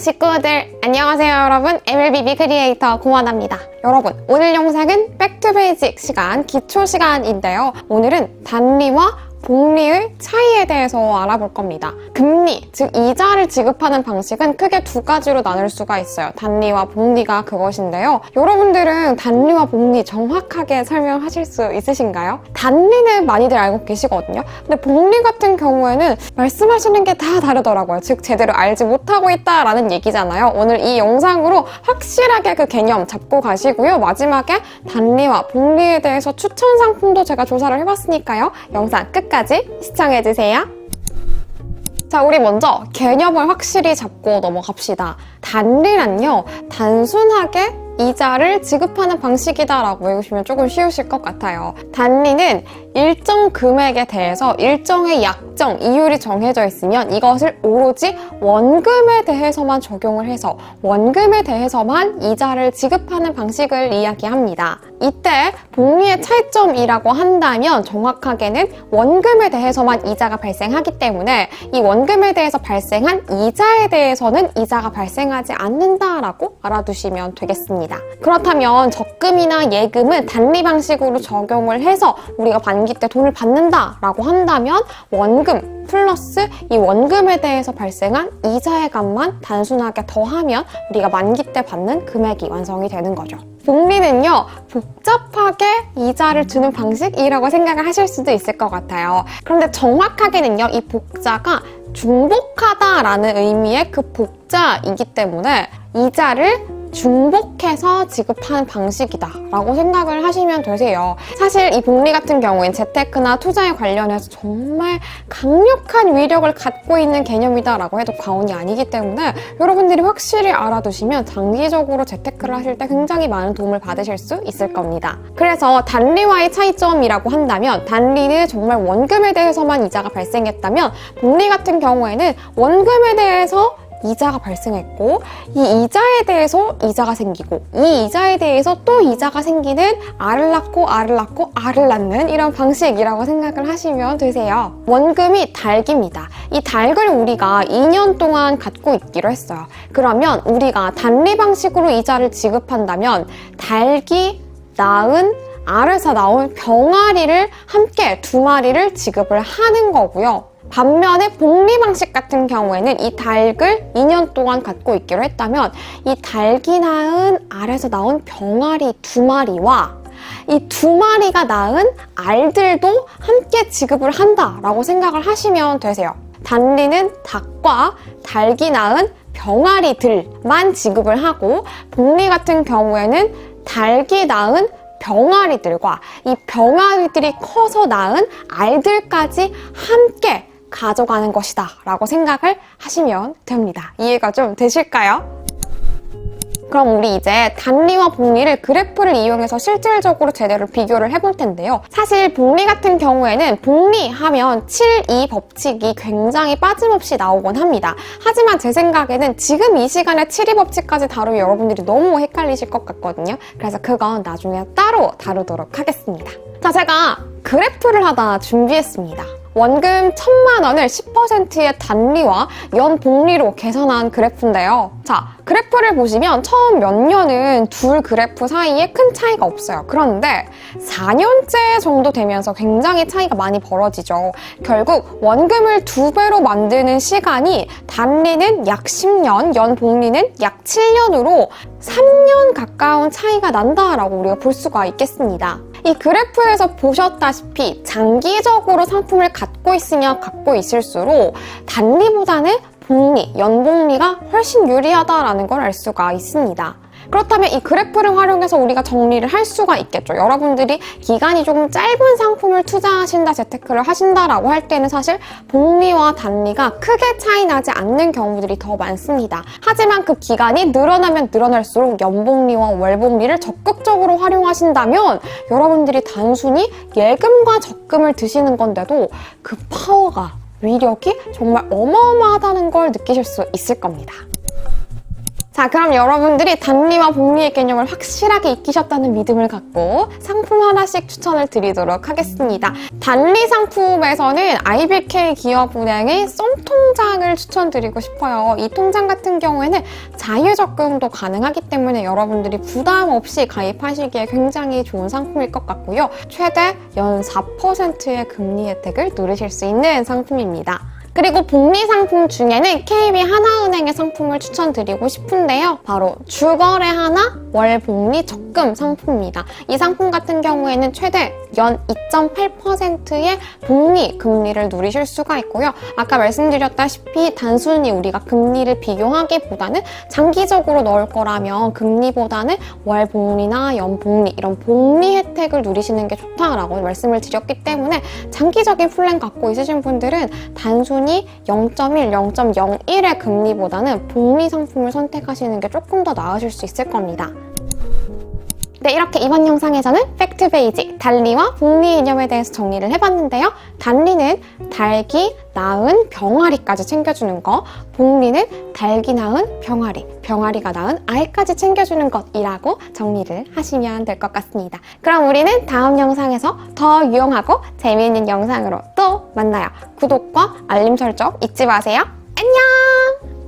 식구들 안녕하세요 여러분. MLBB 크리에이터 고만합니다. 여러분 오늘 영상은 백투베이직 시간 기초 시간인데요. 오늘은 단리와 복리의 차이에 대해서 알아볼 겁니다. 금리, 즉 이자를 지급하는 방식은 크게 두 가지로 나눌 수가 있어요. 단리와 복리가 그것인데요. 여러분들은 단리와 복리 정확하게 설명하실 수 있으신가요? 단리는 많이들 알고 계시거든요. 근데 복리 같은 경우에는 말씀하시는 게 다 다르더라고요. 즉 제대로 알지 못하고 있다라는 얘기잖아요. 오늘 이 영상으로 확실하게 그 개념 잡고 가시고요. 마지막에 단리와 복리에 대해서 추천 상품도 제가 조사를 해봤으니까요. 영상 끝 까지 시청해주세요. 자, 우리 먼저 개념을 확실히 잡고 넘어갑시다. 단리란요, 단순하게 이자를 지급하는 방식이다라고 외우시면 조금 쉬우실 것 같아요. 단리는 일정 금액에 대해서 일정의 약 정, 이율이 정해져 있으면 이것을 오로지 원금에 대해서만 적용을 해서 원금에 대해서만 이자를 지급하는 방식을 이야기합니다. 이때 복리의 차이점이라고 한다면 정확하게는 원금에 대해서만 이자가 발생하기 때문에 이 원금에 대해서 발생한 이자에 대해서는 이자가 발생하지 않는다라고 알아두시면 되겠습니다. 그렇다면 적금이나 예금은 단리 방식으로 적용을 해서 우리가 만기 때 돈을 받는다라고 한다면 원금 플러스 이 원금에 대해서 발생한 이자의 값만 단순하게 더하면 우리가 만기 때 받는 금액이 완성이 되는 거죠. 복리는요, 복잡하게 이자를 주는 방식이라고 생각을 하실 수도 있을 것 같아요. 그런데 정확하게는요, 이 복자가 중복하다라는 의미의 그 복자이기 때문에 이자를 중복해서 지급하는 방식이다 라고 생각을 하시면 되세요. 사실 이 복리 같은 경우엔 재테크나 투자에 관련해서 정말 강력한 위력을 갖고 있는 개념이다 라고 해도 과언이 아니기 때문에 여러분들이 확실히 알아두시면 장기적으로 재테크를 하실 때 굉장히 많은 도움을 받으실 수 있을 겁니다. 그래서 단리와의 차이점이라고 한다면 단리는 정말 원금에 대해서만 이자가 발생했다면 복리 같은 경우에는 원금에 대해서 이자가 발생했고 이 이자에 대해서 이자가 생기고 이 이자에 대해서 또 이자가 생기는 알을 낳고 알을 낳고 알을 낳는 이런 방식이라고 생각을 하시면 되세요. 원금이 닭입니다. 이 닭을 우리가 2년 동안 갖고 있기로 했어요. 그러면 우리가 단리 방식으로 이자를 지급한다면 닭이 낳은 알에서 나온 병아리를 함께 두 마리를 지급을 하는 거고요. 반면에 복리 방식 같은 경우에는 이 닭을 2년 동안 갖고 있기로 했다면 이 닭이 낳은 알에서 나온 병아리 두 마리와 이두 마리가 낳은 알들도 함께 지급을 한다라고 생각을 하시면 되세요. 단리는 닭과 닭이 낳은 병아리들만 지급을 하고 복리 같은 경우에는 닭이 낳은 병아리들과 이 병아리들이 커서 낳은 알들까지 함께 가져가는 것이다 라고 생각을 하시면 됩니다. 이해가 좀 되실까요? 그럼 우리 이제 단리와 복리를 그래프를 이용해서 실질적으로 제대로 비교를 해볼 텐데요. 사실 복리 같은 경우에는 복리 하면 7, 2 법칙이 굉장히 빠짐없이 나오곤 합니다. 하지만 제 생각에는 지금 이 시간에 7, 2 법칙까지 다루면 여러분들이 너무 헷갈리실 것 같거든요. 그래서 그건 나중에 따로 다루도록 하겠습니다. 자, 제가 그래프를 하나 준비했습니다. 원금 천만 원을 10%의 단리와 연 복리로 계산한 그래프인데요. 자, 그래프를 보시면 처음 몇 년은 둘 그래프 사이에 큰 차이가 없어요. 그런데 4년째 정도 되면서 굉장히 차이가 많이 벌어지죠. 결국 원금을 두 배로 만드는 시간이 단리는 약 10년, 연 복리는 약 7년으로 3년 가까운 차이가 난다라고 우리가 볼 수가 있겠습니다. 이 그래프에서 보셨다시피 장기적으로 상품을 갖고 있으면 갖고 있을수록 단리보다는 복리, 연복리가 훨씬 유리하다라는 걸 알 수가 있습니다. 그렇다면 이 그래프를 활용해서 우리가 정리를 할 수가 있겠죠. 여러분들이 기간이 조금 짧은 상품을 투자하신다, 재테크를 하신다라고 할 때는 사실 복리와 단리가 크게 차이 나지 않는 경우들이 더 많습니다. 하지만 그 기간이 늘어나면 늘어날수록 연복리와 월복리를 적극적으로 활용하신다면 여러분들이 단순히 예금과 적금을 드시는 건데도 그 파워가 위력이 정말 어마어마하다는 걸 느끼실 수 있을 겁니다. 자, 그럼 여러분들이 단리와 복리의 개념을 확실하게 익히셨다는 믿음을 갖고 상품 하나씩 추천을 드리도록 하겠습니다. 단리 상품에서는 IBK 기업 은행의 썸 통장을 추천드리고 싶어요. 이 통장 같은 경우에는 자유적금도 가능하기 때문에 여러분들이 부담 없이 가입하시기에 굉장히 좋은 상품일 것 같고요. 최대 연 4%의 금리 혜택을 누리실 수 있는 상품입니다. 그리고 복리 상품 중에는 KB 하나은행의 상품을 추천드리고 싶은데요. 바로 주거래 하나 월 복리 적금 상품입니다. 이 상품 같은 경우에는 최대 연 2.8%의 복리 금리를 누리실 수가 있고요. 아까 말씀드렸다시피 단순히 우리가 금리를 비교하기보다는 장기적으로 넣을 거라면 금리보다는 월 복리나 연 복리 이런 복리 혜택을 누리시는 게 좋다라고 말씀을 드렸기 때문에 장기적인 플랜 갖고 있으신 분들은 단순히 0.1, 0.01의 금리보다는 복리 상품을 선택하시는 게 조금 더 나으실 수 있을 겁니다. 네, 이렇게 이번 영상에서는 팩트 베이지, 달리와 복리 이념에 대해서 정리를 해봤는데요. 달리는 달기, 낳은, 병아리까지 챙겨주는 거, 복리는 달기, 낳은, 병아리, 병아리가 낳은 아이까지 챙겨주는 것이라고 정리를 하시면 될 것 같습니다. 그럼 우리는 다음 영상에서 더 유용하고 재미있는 영상으로 또 만나요. 구독과 알림 설정 잊지 마세요. 안녕!